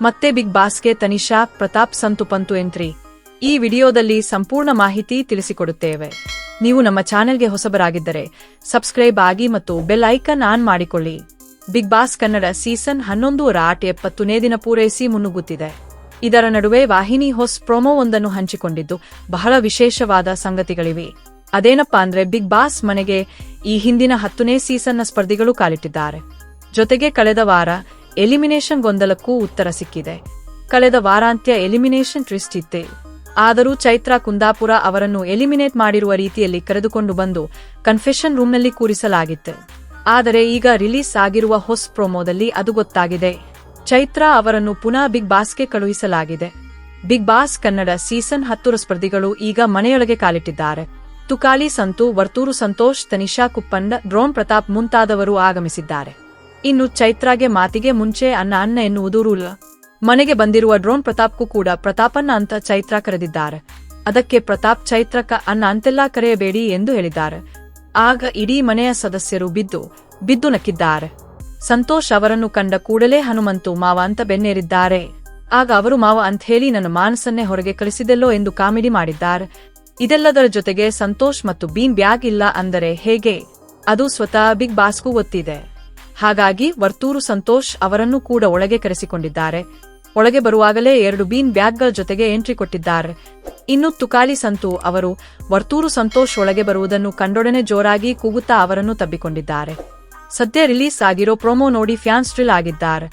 ಮತ್ತೆ ಬಿಗ್ ಬಾಸ್ಗೆ ತನಿಷಾ, ಪ್ರತಾಪ್, ಸಂತು, ಪಂತು ಎಂಟ್ರಿ. ಈ ವಿಡಿಯೋದಲ್ಲಿ ಸಂಪೂರ್ಣ ಮಾಹಿತಿ ತಿಳಿಸಿಕೊಡುತ್ತೇವೆ. ನೀವು ನಮ್ಮ ಚಾನೆಲ್ಗೆ ಹೊಸಬರಾಗಿದ್ದರೆ ಸಬ್ಸ್ಕ್ರೈಬ್ ಆಗಿ ಮತ್ತು ಬೆಲ್ ಐಕನ್ ಆನ್ ಮಾಡಿಕೊಳ್ಳಿ. ಬಿಗ್ ಬಾಸ್ ಕನ್ನಡ ಸೀಸನ್ ಹನ್ನೊಂದು ರಾಟ್ ಎಪ್ಪತ್ತನೇ ದಿನ ಪೂರೈಸಿ ಮುನ್ನುಗ್ಗುತ್ತಿದೆ. ಇದರ ನಡುವೆ ವಾಹಿನಿ ಹೊಸ್ ಪ್ರೊಮೋ ಒಂದನ್ನು ಹಂಚಿಕೊಂಡಿದ್ದು ಬಹಳ ವಿಶೇಷವಾದ ಸಂಗತಿಗಳಿವೆ. ಅದೇನಪ್ಪಾ ಅಂದ್ರೆ ಬಿಗ್ ಬಾಸ್ ಮನೆಗೆ ಈ ಹಿಂದಿನ ಹತ್ತನೇ ಸೀಸನ್ನ ಸ್ಪರ್ಧಿಗಳು ಕಾಲಿಟ್ಟಿದ್ದಾರೆ. ಜೊತೆಗೆ ಕಳೆದ ವಾರ ಎಲಿಮಿನೇಷನ್ ಗೊಂದಲಕ್ಕೂ ಉತ್ತರ ಸಿಕ್ಕಿದೆ. ಕಳೆದ ವಾರಾಂತ್ಯ ಎಲಿಮಿನೇಷನ್ ಟ್ವಿಸ್ಟ್ ಇತ್ತೆ. ಆದರೂ ಚೈತ್ರಾ ಕುಂದಾಪುರ ಅವರನ್ನು ಎಲಿಮಿನೇಟ್ ಮಾಡಿರುವ ರೀತಿಯಲ್ಲಿ ಕರೆದುಕೊಂಡು ಬಂದು ಕನ್ಫೆಷನ್ ರೂಮ್ನಲ್ಲಿ ಕೂರಿಸಲಾಗಿತ್ತು. ಆದರೆ ಈಗ ರಿಲೀಸ್ ಆಗಿರುವ ಹೊಸ ಪ್ರೊಮೋದಲ್ಲಿ ಅದು ಗೊತ್ತಾಗಿದೆ. ಚೈತ್ರಾ ಅವರನ್ನು ಪುನಃ ಬಿಗ್ ಬಾಸ್ಗೆ ಕಳುಹಿಸಲಾಗಿದೆ. ಬಿಗ್ ಬಾಸ್ ಕನ್ನಡ ಸೀಸನ್ ಹತ್ತರ ಸ್ಪರ್ಧಿಗಳು ಈಗ ಮನೆಯೊಳಗೆ ಕಾಲಿಟ್ಟಿದ್ದಾರೆ. ತುಕಾಲಿ ಸಂತು, ವರ್ತೂರು ಸಂತೋಷ್, ತನಿಷಾ ಕುಪ್ಪಂಡ ಡ್ರೋನ್ ಪ್ರತಾಪ್ ಮುಂತಾದವರು ಆಗಮಿಸಿದ್ದಾರೆ. ಇನ್ನು ಚೈತ್ರಾಗೆ ಮಾತಿಗೆ ಮುಂಚೆ ಅನ್ನ ಅನ್ನ ಎನ್ನುವುದು ರೂಲ್. ಮನೆಗೆ ಬಂದಿರುವ ಡ್ರೋನ್ ಪ್ರತಾಪ್ಗೂ ಕೂಡ ಪ್ರತಾಪನ್ನ ಅಂತ ಚೈತ್ರ ಕರೆದಿದ್ದಾರೆ. ಅದಕ್ಕೆ ಪ್ರತಾಪ್ ಚೈತ್ರಕ್ಕ ಅನ್ನ ಅಂತೆಲ್ಲಾ ಕರೆಯಬೇಡಿ ಎಂದು ಹೇಳಿದ್ದಾರೆ. ಆಗ ಇಡೀ ಮನೆಯ ಸದಸ್ಯರು ಬಿದ್ದು ಬಿದ್ದು ನಕ್ಕಿದ್ದಾರೆ. ಸಂತೋಷ್ ಅವರನ್ನು ಕಂಡ ಕೂಡಲೇ ಹನುಮಂತು ಮಾವ ಅಂತ ಬೆನ್ನೇರಿದ್ದಾರೆ. ಆಗ ಅವರು, ಮಾವ, ಅಂತ ಹೇಳಿ ನನ್ನ ಮಾನಸನ್ನೇ ಹೊರಗೆ ಕಳಿಸಿದೆಲ್ಲೋ ಎಂದು ಕಾಮಿಡಿ ಮಾಡಿದ್ದಾರೆ. ಇದೆಲ್ಲದರ ಜೊತೆಗೆ ಸಂತೋಷ್ ಮತ್ತು ಬೀನ್ ಬ್ಯಾಗ್ ಇಲ್ಲ ಅಂದರೆ ಹೇಗೆ? ಅದು ಸ್ವತಃ ಬಿಗ್ ಬಾಸ್ಗೂ ಗೊತ್ತಿದೆ ಹಾಗಾಗಿ ವರ್ತೂರು ಸಂತೋಷ್ ಅವರನ್ನು ಕೂಡ ಒಳಗೆ ಕರೆಸಿಕೊಂಡಿದ್ದಾರೆ. ಒಳಗೆ ಬರುವಾಗಲೇ ಎರಡು ಬೀನ್ ಬ್ಯಾಗ್ಗಳ ಜೊತೆಗೆ ಎಂಟ್ರಿ ಕೊಟ್ಟಿದ್ದಾರೆ. ಇನ್ನು ತುಕಾಲಿ ಸಂತು ಅವರು ವರ್ತೂರು ಸಂತೋಷ್ ಒಳಗೆ ಬರುವುದನ್ನು ಕಂಡೊಡನೆ ಜೋರಾಗಿ ಕೂಗುತ್ತಾ ಅವರನ್ನು ತಬ್ಬಿಕೊಂಡಿದ್ದಾರೆ. ಸದ್ಯ ರಿಲೀಸ್ ಆಗಿರೋ ಪ್ರೊಮೋ ನೋಡಿ ಫ್ಯಾನ್ಸ್ ಸ್ಟ್ರಿಲ್ ಆಗಿದ್ದಾರೆ.